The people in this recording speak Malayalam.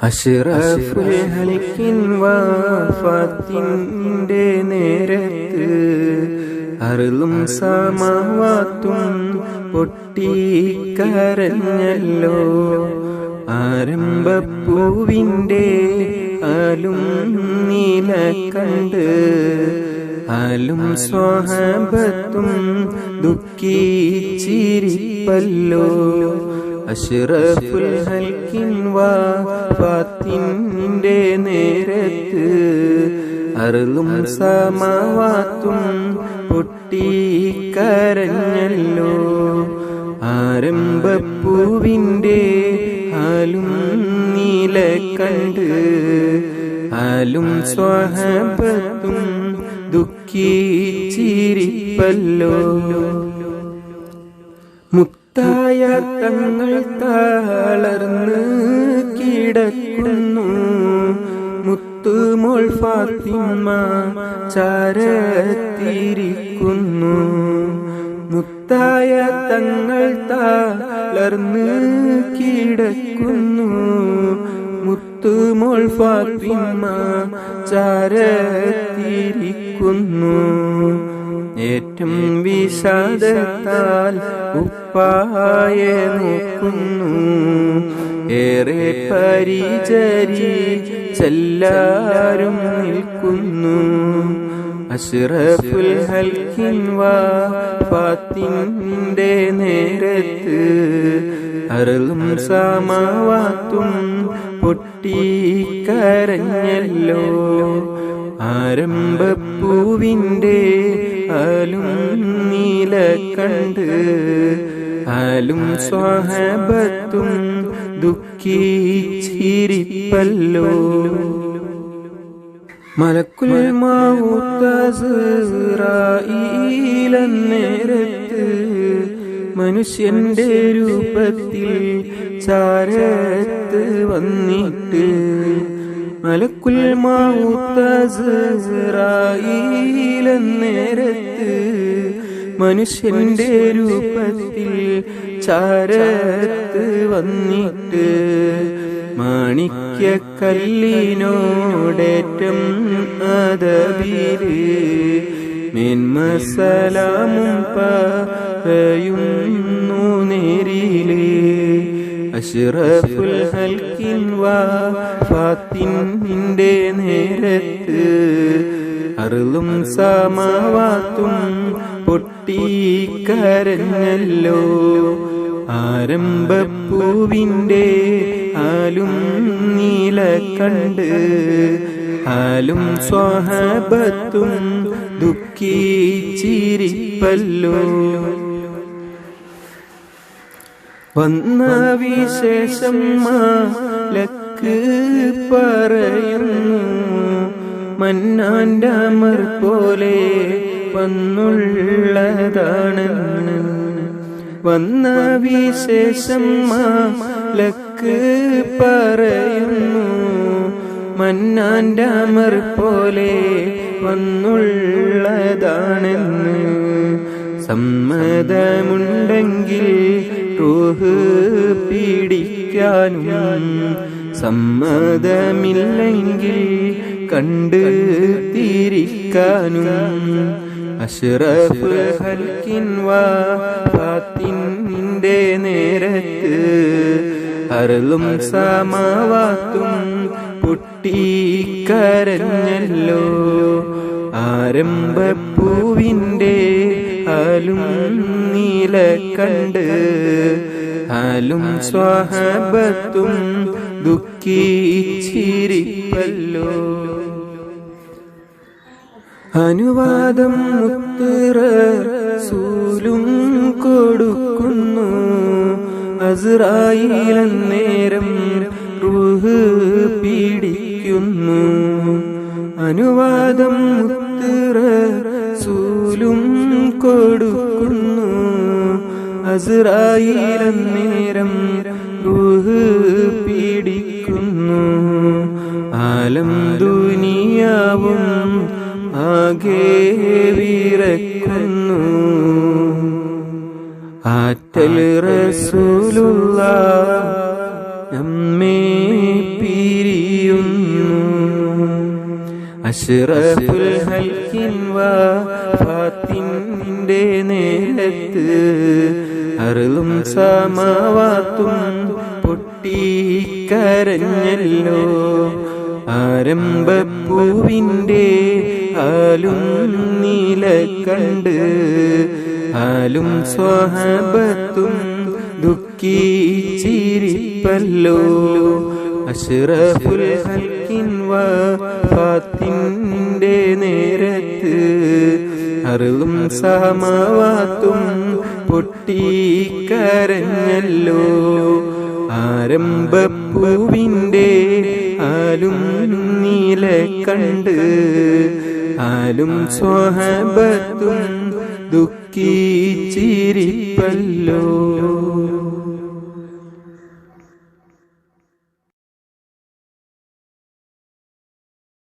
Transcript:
അഷ്റഫുൽ ഹൽക്കിൻ വാഫാത്തിന്റെ നേരത്ത് അറുളും സമവാത്തും പൊട്ടിക്കരഞ്ഞല്ലോ. ആരംഭപ്പൂവിന്റെ ആലും നീല കണ്ട് ആലും സ്വഹബത്തും ദുഃഖിച്ചിരിപ്പല്ലോ. അഷ്റഫുൽ ഹൽക്കിൻ വാഫാത്തിന്റെ നേരത്ത് അറുളും സമവാത്തും പൊട്ടിക്കരഞ്ഞല്ലോ. ആരംഭപ്പൂവിന്റെ ആലും നീല കണ്ട് ആലും സ്വാഹബത്തും ദുഃഖിച്ചിരിപ്പല്ലോ. മുത്തായ തങ്ങൾ തളർന്ന് കിടക്കുന്നു. മുത്തുമോൾ ഫാത്തിമ ചാരത്തിരിക്കുന്നു. മുത്തായ തങ്ങൾ തളർന്ന് കിടക്കുന്നു. മുത്തുമോൾ ഫാത്തിമ ചരത്തിരിക്കുന്നു. ഏറ്റം വിഷാദത്താൽ ഉപ്പായെ നോക്കുന്നു. ഏറെ പരിചരി ചെല്ലാരും നിൽക്കുന്നു. അഷ്റഫുൽ ഹൽക്കിൻ വാഫാത്തിന്റെ നേരത്ത് അരുളും സമവാത്തും പൊട്ടിക്കരഞ്ഞല്ലോ. ആരംഭപ്പൂവിന്റെ അലും നീല കണ്ട് ആലും സ്വാഹബത്തും ദുഃഖിച്ചിരിപ്പല്ലോ മലക്കുൽ മാവൂത്തീലെന്നേരത്ത് മനുഷ്യന്റെ രൂപത്തിൽ ചാരത്ത് വന്നിട്ട് മലക്കുൽ മാവൂത്തീലെന്നേരത്ത് മനുഷ്യന്റെ രൂപത്തിൽ ചാരത്ത് വന്നിട്ട് മാണിക്യ കല്ലിനോടേറ്റം അതബിൽ മേന്മസലാമും പറയുന്നു നേരിൽ. അഷ്റഫുൽ ഹൽക്കിൻ വാഫാത്തിന്റെ നേരത്ത് അറുളും സമവാത്തും പൊട്ടിക്കരഞ്ഞല്ലോ. ആരംഭപ്പൂവിന്റെ ആലും നീല കണ്ട് ആലും സ്വഹബത്തും ദുഃഖിച്ചിരിപ്പല്ലോ. വന്ന വിശേഷം മാലക്ക് പറയുന്നു മന്നാന്റെ അമർ പോലെ വന്നുള്ളതാണെന്ന് വന്ന വിശേഷം മാലക്ക് പറയുന്നു മന്നാന്റെ അമർ പോലെ വന്നുള്ളതാണെന്ന് സമ്മതമുണ്ടെങ്കിൽ റൂഹ് പീഡിക്കാനും സമ്മതമില്ലെങ്കിൽ കണ്ട് തിരിക്കാനും അഷ്റഫ് ഹൽക്കിൻ വാത്തിന്റെ നേരത്ത് അരളും സമാവാത്തും പൊട്ടിക്കരഞ്ഞല്ലോ. ആരംഭപ്പൂവിന്റെ ആലും നീല കണ്ട് ആലും സ്വാഹബത്തും ദുഃഖിച്ചിരിപ്പല്ലോ. അനുവാദം മുത്തുറ സൂലും കൊടുക്കുന്നു. അസ്രായിലന്നേരം റൂഹ് പീഡിക്കുന്നു അനുവാദം മുത്തുറ സൂലും കൊടുക്കുന്നു. അസ്രായിലന്നേരം റൂഹ് ആറ്റൽ റസൂലുള്ള പിരിയുന്നു. ഹൽക്കിൻ നേരത്ത് അറുളും സമവാത്തും പൊട്ടിക്കരഞ്ഞല്ലോ. ആരംഭപ്പൂവിന്റെ ആലും നീല കണ്ട് ആലും സ്വഹബത്തും ദുഃഖിച്ചിരിപ്പല്ലോ. അഷ്റഫുൽ ഹൽക്കിൻ നേരത്ത് അറിവും സമവാത്തും പൊട്ടിക്കരഞ്ഞല്ലോ. ആരംഭപ്പൂവിന്റെ ആലും നീല കണ്ട് ആലും സ്വഹബത്തും ദുഃഖിച്ചിരിപ്പല്ലോ.